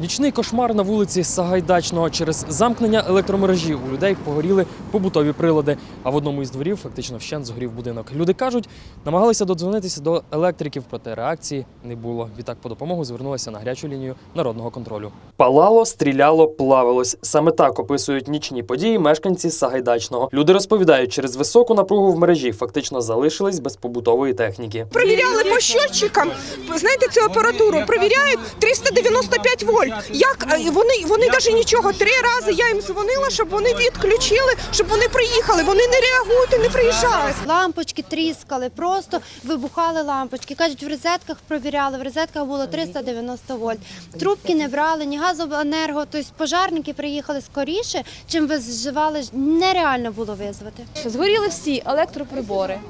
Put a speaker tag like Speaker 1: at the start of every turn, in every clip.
Speaker 1: Нічний кошмар на вулиці Сагайдачного через замкнення електромережі у людей погоріли побутові прилади. А в одному із дворів фактично вщент згорів будинок. Люди кажуть, намагалися додзвонитися до електриків, проте реакції не було. Відтак по допомогу звернулися на гарячу лінію народного контролю. Палало, стріляло, плавилось. Саме так описують нічні події мешканці Сагайдачного. Люди розповідають, через високу напругу в мережі фактично залишились без побутової техніки.
Speaker 2: Провіряли по щотчикам, знаєте, цю апаратуру, провіряють 395 вольт. Як е, вони, вони навіть нічого, три рази я їм дзвонила, щоб вони відключили, щоб вони приїхали. Вони не реагують і не приїжджають.
Speaker 3: Лампочки тріскали, просто вибухали лампочки. Кажуть, в розетках провіряли, в розетках було 390 вольт. Трубки не брали, ні газоенерго. Тобто пожарники приїхали скоріше, чим виживали. Нереально було визвати.
Speaker 4: Згоріли всі електроприбори.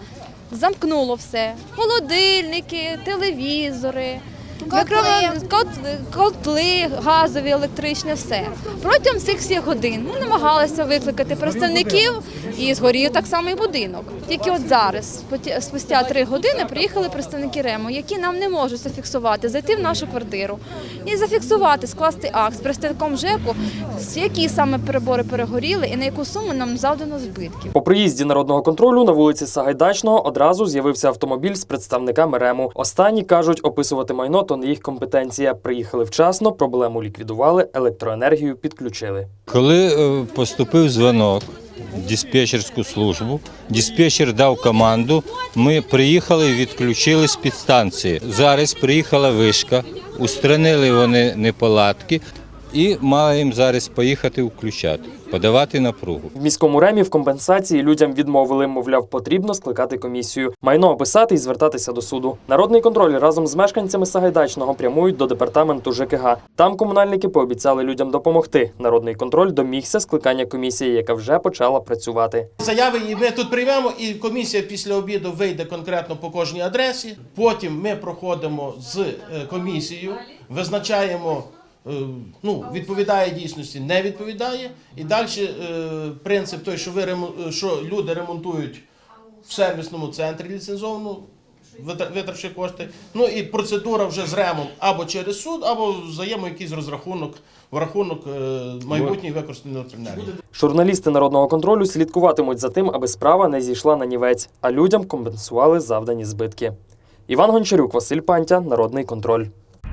Speaker 4: Замкнуло все. Холодильники, телевізори,
Speaker 3: Котли.
Speaker 4: котли, газові, електричні, все. Протягом цих всіх годин ми намагалися викликати представників і згорів так само і будинок. Тільки от зараз, спустя три години, приїхали представники РЕМО, які нам не можуть зафіксувати, зайти в нашу квартиру і зафіксувати, скласти акт з представником ЖЕКу, які саме прибори перегоріли і на яку суму нам завдано збитків.
Speaker 1: По приїзді народного контролю на вулиці Сагайдачного одразу з'явився автомобіль з представниками РЕМу. Останні кажуть, описувати майно то не їх компетенція. Приїхали вчасно, проблему ліквідували, електроенергію підключили.
Speaker 5: Коли е, поступив дзвонок в диспетчерську службу, диспетчер дав команду. Ми приїхали відключили з підстанції. Зараз приїхала вишка, устранили вони неполадки і маємо зараз поїхати включати, подавати напругу.
Speaker 1: В міському ремі в компенсації людям відмовили, мовляв, потрібно скликати комісію, майно описати і звертатися до суду. Народний контроль разом з мешканцями Сагайдачного прямують до департаменту ЖКГ. Там комунальники пообіцяли людям допомогти. Народний контроль домігся скликання комісії, яка вже почала працювати.
Speaker 6: Заяви і ми тут приймемо, і комісія після обіду вийде конкретно по кожній адресі. Потім ми проходимо з е, комісією, визначаємо. Е, Ну, відповідає дійсності, не відповідає. І далі е, принцип той, що ви е, що люди ремонтують в сервісному центрі ліцензовано, витр- витративши кошти. Ну і процедура вже з ремом або через суд, або взаємо якийсь розрахунок в рахунок майбутньої використаної електроенергії.
Speaker 1: Журналісти народного контролю слідкуватимуть за тим, аби справа не зійшла на нівець, а людям компенсували завдані збитки. Іван Гончарюк, Василь Пантя, Народний контроль.